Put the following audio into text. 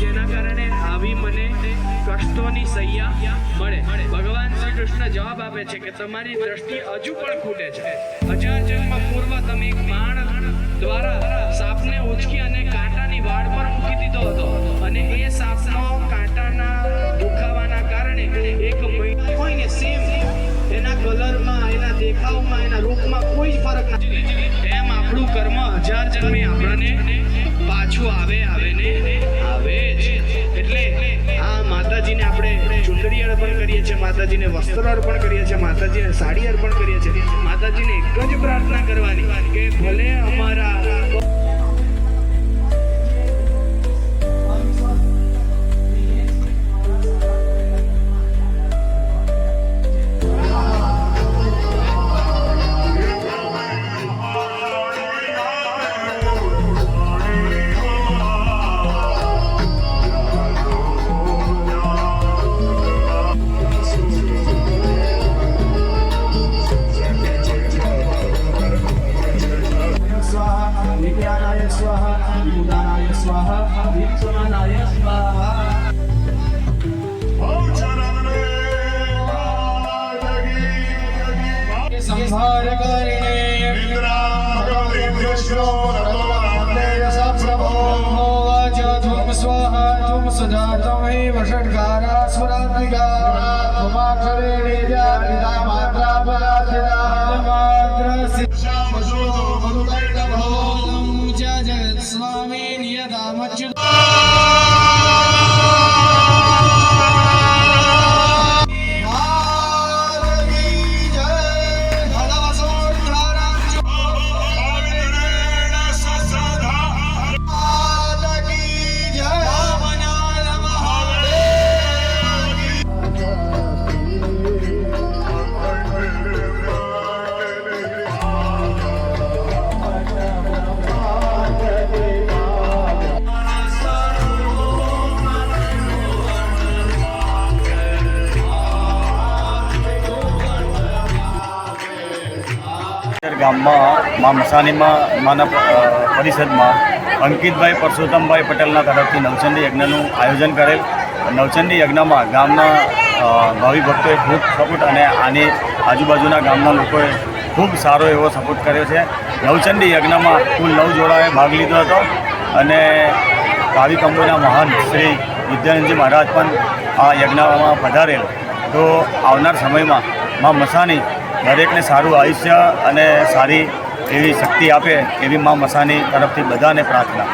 જેના કારણે આવી મને કષ્ટોની સૈયા મળે. ભગવાન શ્રી કૃષ્ણ જવાબ આપે છે કે તમારી દ્રષ્ટિ હજુ પણ ખૂટે છે. હજાર જન્મ પૂર્વ તમે એક માણ દ્વારા સાપને ઉચકી અને કાંટાની વાડ પર મૂકી દીધો હતો. અને એ સાપનો કાંટાના દુખાવાના કારણે એક કોઈને સેમ એના કલરમાં, એના દેખાવમાં, એના રૂપમાં કોઈ ફરક નથી. એમ આપણું કર્મ હજાર જન્મે માતાજીને વસ્ત્ર અર્પણ કરીએ છીએ, માતાજીને સાડી અર્પણ કરીએ છીએ. માતાજીને એક જ પ્રાર્થના કરવાની કે ભલે અમારા નિત્યાનાય સ્વાહા ઉદાનાય સ્વાહા વિશ્વનાય સ્વાહા સંહાર કરીને માત્ર you. ગામમાં, મા મસાનીમાં, માના પરિષદમાં અંકિતભાઈ પરસોત્તમભાઈ પટેલના તરફથી નવચંડી યજ્ઞનું આયોજન કરેલ. નવચંડી યજ્ઞમાં ગામના ભાવિ ભક્તોએ ખૂબ સપોર્ટ અને આની આજુબાજુના ગામના લોકોએ ખૂબ સારો એવો સપોર્ટ કર્યો છે. નવચંડી યજ્ઞમાં કુલ નવ જોડાએ ભાગ લીધો હતો અને કાવી કંબોના મહાન શ્રી વિદ્યાનંદજી મહારાજ પણ આ યજ્ઞમાં પધારેલ. તો આવનાર સમયમાં મા મસાની દરેકને સારું આયુષ્ય અને સારી એવી શક્તિ આપે એવી મા મસાની તરફથી બધાને પ્રાર્થના.